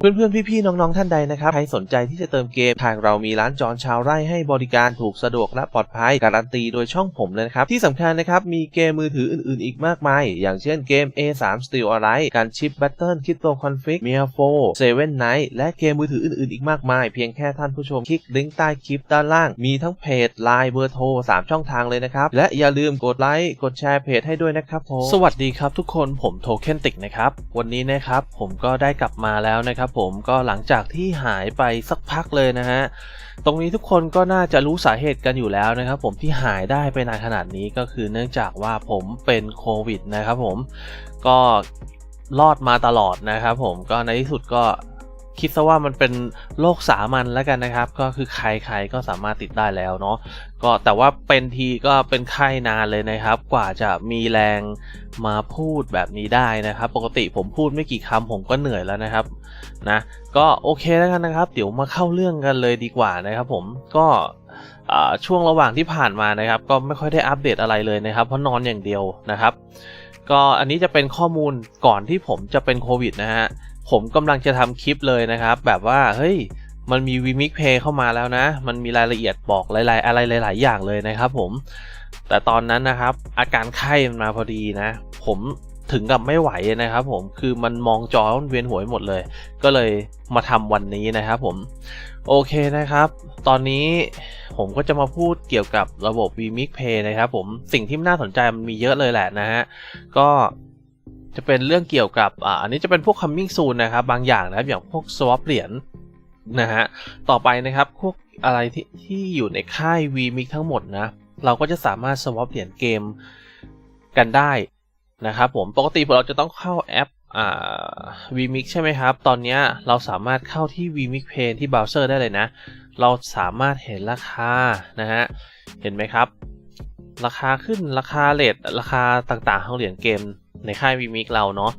เพื่อนๆ พี่ๆ น้องๆ ท่านใดนะครับ ใครสนใจที่จะเติมเกม ทางเรามีร้านจอนชาวไร่ให้บริการถูกสะดวกและปลอดภัย การันตีโดยช่องผมเลยนะครับ ที่สำคัญนะครับ มีเกมมือถืออื่นๆ อีกมากมาย อย่างเช่นเกม A3 Steel Alliance การชิป Battle Crypto Conflict m i a 4 Seven Night และเกมมือถืออื่นๆ อีกมากมาย เพียงแค่ท่านผู้ชมคลิกลิงก์ใต้คลิปด้านล่าง มีทั้งเพจ Line เบอร์โทร3ช่องทางเลยนะครับ และอย่าลืมกดไลค์ กดแชร์เพจให้ด้วยนะครับผม สวัสดีครับทุกคน ผมโทเค็นติกนะครับ วันนี้นะครับผมก็ได้กลับมาแล้วนะครับผมก็หลังจากที่หายไปสักพักเลยนะฮะตรงนี้ทุกคนก็น่าจะรู้สาเหตุกันอยู่แล้วนะครับผมที่หายได้ไปนานขนาดนี้ก็คือเนื่องจากว่าผมเป็นโควิดนะครับผมก็รอดมาตลอดนะครับผมก็ในที่สุดก็ คิดซะว่ามันเป็นโรคสามัญแล้วกันนะครับ ก็คือใครๆก็สามารถติดได้แล้วเนาะก็แต่ว่าเป็นทีก็เป็นไข้นานเลยนะครับ กว่าจะมีแรงมาพูดแบบนี้ได้นะครับ ปกติผมพูดไม่กี่คำผมก็เหนื่อยแล้วนะครับนะก็โอเคแล้วกันนะครับ เดี๋ยวมาเข้าเรื่องกันเลยดีกว่านะครับ ผมก็ช่วงระหว่างที่ผ่านมานะครับ ก็ไม่ค่อยได้อัปเดตอะไรเลยนะครับ เพราะนอนอย่างเดียวนะครับ ก็อันนี้จะเป็นข้อมูลก่อนที่ผมจะเป็นโควิดนะฮะ ผมกำลังจะทำคลิปเลยนะครับ แบบว่าเฮ้ยมันมีวีมิกเพย์เข้ามาแล้วนะ มันมีรายละเอียดบอกหลาย ๆ อะไรหลาย ๆ อย่างเลยนะครับผม แต่ตอนนั้นนะครับ อาการไข้มันมาพอดีนะ ผมถึงกับไม่ไหวนะครับผม คือมันมองจอมันเวียนหัวไปหมดเลย ก็เลยมาทำวันนี้นะครับผม โอเคนะครับ ตอนนี้ผมก็จะมาพูดเกี่ยวกับระบบ vMix Pay นะครับผม สิ่งที่น่าสนใจมันมีเยอะเลยแหละนะฮะ ก็ จะเป็นเรื่องเกี่ยวกับอ่าอันนี้จะเป็นพวก coming soon นะครับบางอย่างนะครับอย่างพวก swap เหรียญนะฮะต่อไปนะครับพวกอะไรที่ที่อยู่ในค่าย vMix ทั้งหมดนะเราก็จะสามารถ swap เหรียญเกมกันได้นะครับผมปกติเราจะต้องเข้าแอปอ่า vMix ใช่ไหมครับ ตอนนี้เราสามารถเข้าที่ vMix Pay ที่เบราว์เซอร์ได้เลยนะ เราสามารถเห็นราคานะฮะเห็นไหมครับ ราคาขึ้นราคาเลทราคาต่างๆของเหรียญเกม ในค่ายวีมิกเราเนาะ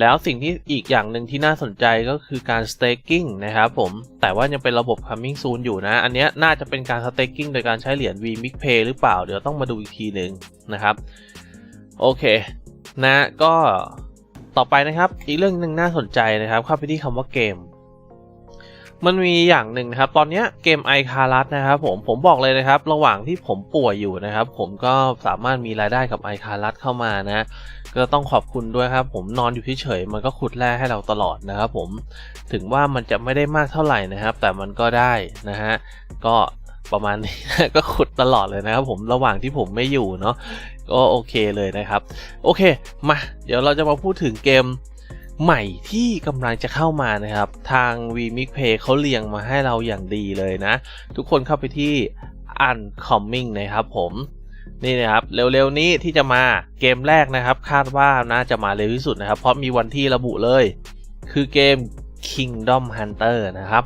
แล้วสิ่งที่อีกอย่างหนึ่งที่น่าสนใจก็คือการ staking นะครับผม แต่ว่ายังเป็นระบบ coming soon อยู่นะ อันนี้น่าจะเป็นการ staking โดยการใช้เหรียญ vMix Pay หรือเปล่า เดี๋ยวต้องมาดูอีกทีหนึ่งนะครับ โอเค นะก็ต่อไปนะครับ อีกเรื่องหนึ่งน่าสนใจนะครับ เข้าไปที่คำว่าเกม มันมีอย่างหนึ่งนะครับ ตอนนี้เกมไอคารัสนะครับผมผมบอกเลยนะครับ ระหว่างที่ผมป่วยอยู่นะครับ ผมก็สามารถมีรายได้กับไอคารัสเข้ามานะก็ต้องขอบคุณด้วยครับ ผมนอนอยู่เฉยๆมันก็ขุดแร่ให้เราตลอดนะครับผมถึงว่ามันจะไม่ได้มากเท่าไหร่นะครับ แต่มันก็ได้นะฮะก็ประมาณนี้ก็ขุดตลอดเลยนะครับ ผมระหว่างที่ผมไม่อยู่เนาะก็โอเคเลยนะครับ โอเค มา เดี๋ยวเราจะมาพูดถึงเกม ใหม่ที่กำลังจะเข้ามานะครับ ทาง vMix Pay เขาเรียงมาให้เราอย่างดีเลยนะ ทุกคนเข้าไปที่ Uncoming นะครับผมนี่นะครับเร็วๆนี้ที่จะมาเกมแรกนะครับ คาดว่าน่าจะมาเร็วที่สุดนะครับ เพราะมีวันที่ระบุเลย คือเกม Kingdom Hunter นะครับ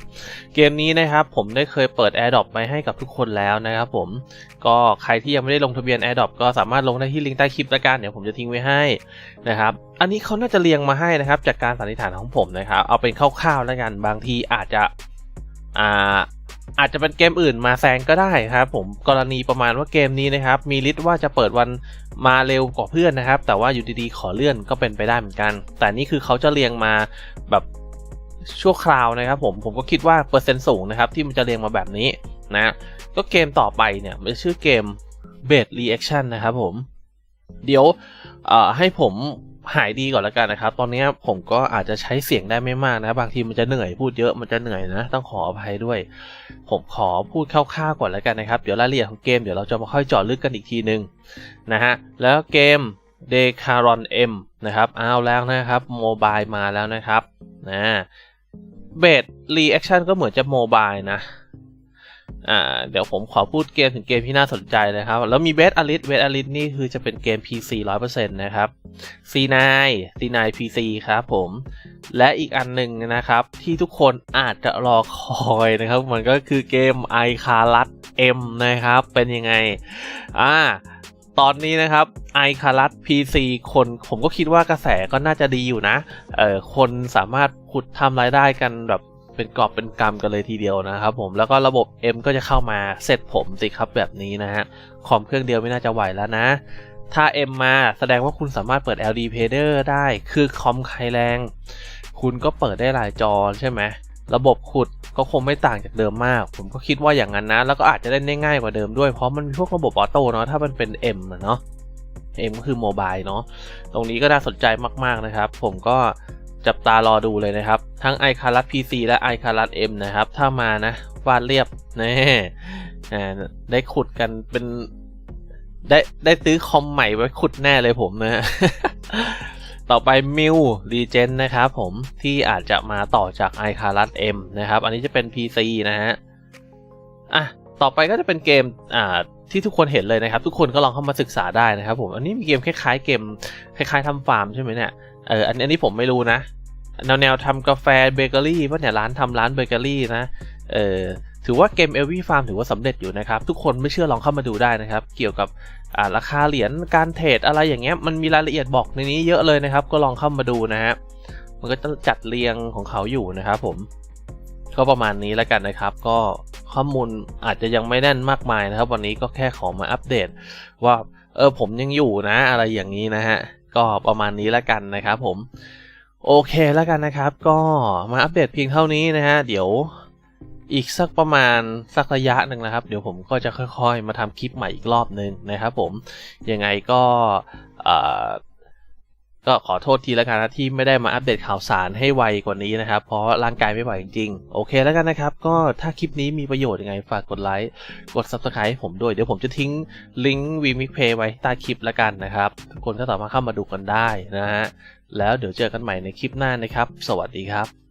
เกมนี้นะครับผมได้เคยเปิด AirDrop ไปให้กับทุกคนแล้วนะครับผมก็ใครที่ยังไม่ได้ลงทะเบียน AirDrop ก็สามารถลงได้ที่ลิงก์ใต้คลิปละกันเดี๋ยวผมจะทิ้งไว้ให้นะครับอันนี้เขาน่าจะเรียงมาให้นะครับ จากการสันนิษฐานของผมนะครับเอาเป็นคร่าวๆแล้วกันบางทีอาจจะอ่าอาจจะเป็นเกมอื่นมาแซงก็ได้ครับผมกรณีประมาณว่าเกมนี้นะครับ มีลิสต์ว่าจะเปิดวันมาเร็วกว่าเพื่อนนะครับ แต่ว่าอยู่ดีๆขอเลื่อนก็เป็นไปได้เหมือนกัน แต่นี่คือเขาจะเรียงมาแบบ ชั่วคราวนะครับผมผมก็คิดว่าเปอร์เซ็นต์สูงนะครับที่มันจะเรียงมาแบบนี้นะก็เกมต่อไปเนี่ยมันชื่อเกม b a s e Reaction นะครับผม เดี๋ยวให้ผมหายดีก่อนแล้วกันนะครับ ตอนนี้ผมก็อาจจะใช้เสียงได้ไม่มากนะ บางทีมันจะเหนื่อยพูดเยอะมันจะเหนื่อยนะ ต้องขออภัยด้วย ผมขอพูดคร่าวๆก่อนแล้วกันนะครับ เดี๋ยวรายละเอียดของเกมเดี๋ยวเราจะมาค่อยเจาะลึกกันอีกทีนึงนะฮะ แล้วเกม d e c a r o n M นะครับ เอาแล้วนะครับโมบายมาแล้วนะครับ นะ b a s e Reaction ก็เหมือนจะโมบายนะอ่าเดี๋ยวผมขอพูดเกมถึงเกมที่น่าสนใจนะครับ แล้วมีเบสอลิสเบสอลิสนี่คือจะเป็นเกม PC 100%นะครับ C9 C9 PC ครับผม และอีกอันหนึ่งนะครับ ที่ทุกคนอาจจะรอคอยนะครับ มันก็คือเกม i c a r a t M นะครับ เป็นยังไง อ่า ตอนนี้นะครับ i c a r a t PC คนผมก็คิดว่ากระแสก็น่าจะดีอยู่นะเออคนสามารถขุดทำรายได้กันแบบเป็นกอบเป็นกำกันเลยทีเดียวนะครับผมแล้วก็ระบบ M ก็จะเข้ามาเสร็จผมสิครับแบบนี้นะฮะคอมเครื่องเดียวไม่น่าจะไหวแล้วนะ ถ้า M มาแสดงว่าคุณสามารถเปิด LD Pader ได้ คือคอมใครแรง คุณก็เปิดได้หลายจอใช่ไหม ระบบขุดก็คงไม่ต่างจากเดิมมาก ผมก็คิดว่าอย่างนั้นนะ แล้วก็อาจจะเล่นได้ง่ายกว่าเดิมด้วยเพราะมันมีพวกระบบออโต้เนาะถ้ามันเป็น M อะเนาะ M ก็คือโมบายเนาะตรงนี้ก็น่าสนใจมากๆนะครับ ผมก็จับตารอดูเลยนะครับ ทั้ง i c a r u s PC และ i c a r u s M นะครับ ถ้ามานะวาดเรียบแน่อ่ได้ขุดกันเป็นได้ได้ซื้อคอมใหม่ไว้ขุดแน่เลยผมนะ ต่อไปมิวรีเจนนะครับผมที่อาจจะมาต่อจาก i c a r u s M นะครับ อันนี้จะเป็น PC นะฮะอะต่อไปก็จะเป็นเกมอ่าที่ทุกคนเห็นเลยนะครับ ทุกคนก็ลองเข้ามาศึกษาได้นะครับผมอันนี้มีเกมคล้ายๆ เกมคล้ายๆทำฟาร์มใช่ไหมเนี่ยเอออันอันนี้ผมไม่รู้นะแนวแนวทำกาแฟเบเกอรี่ป่ะเนี่ยร้านทำร้านเบเกอรี่นะเออ ถือว่าเกม e l v ีฟาร์มถือว่าสำเร็จอยู่นะครับ ทุกคนไม่เชื่อลองเข้ามาดูได้นะครับ เกี่ยวกับราคาเหรียญการเทรดอะไรอย่างเงี้ยมันมีรายละเอียดบอกในนี้เยอะเลยนะครับ ก็ลองเข้ามาดูนะฮะมันก็จะจัดเรียงของเขาอยู่นะครับผมก็ประมาณนี้แล้วกันนะครับ ก็ข้อมูลอาจจะยังไม่แน่นมากมายนะครับ วันนี้ก็แค่ขอมาอัปเดต ว่าเออผมยังอยู่นะ อะไรอย่างนี้นะฮะก็ประมาณนี้แล้วกันนะครับ ผม โอเคแล้วกันนะครับ ก็มาอัปเดตเพียงเท่านี้นะฮะเดี๋ยว อีกสักประมาณสักระยะหนึ่งนะครับ เดี๋ยวผมก็จะค่อยๆ มาทำคลิปใหม่อีกรอบหนึ่งนะครับผม ยังไงก็ก็ขอโทษทีแล้วกันนะที่ไม่ได้มาอัปเดตข่าวสารให้ไวกว่านี้นะครับ เพราะร่างกายไม่ไหวจริงๆ โอเคแล้วกันนะครับ ก็ถ้าคลิปนี้มีประโยชน์ยังไงฝากกดไลค์กด subscribe ให้ผมด้วย เดี๋ยวผมจะทิ้งลิงก์วีมิกเพย์ไว้ใต้คลิปแล้วกันนะครับ ทุกคนก็สามารถเข้ามาดูกันได้นะฮะแล้วเดี๋ยวเจอกันใหม่ในคลิปหน้านะครับ สวัสดีครับ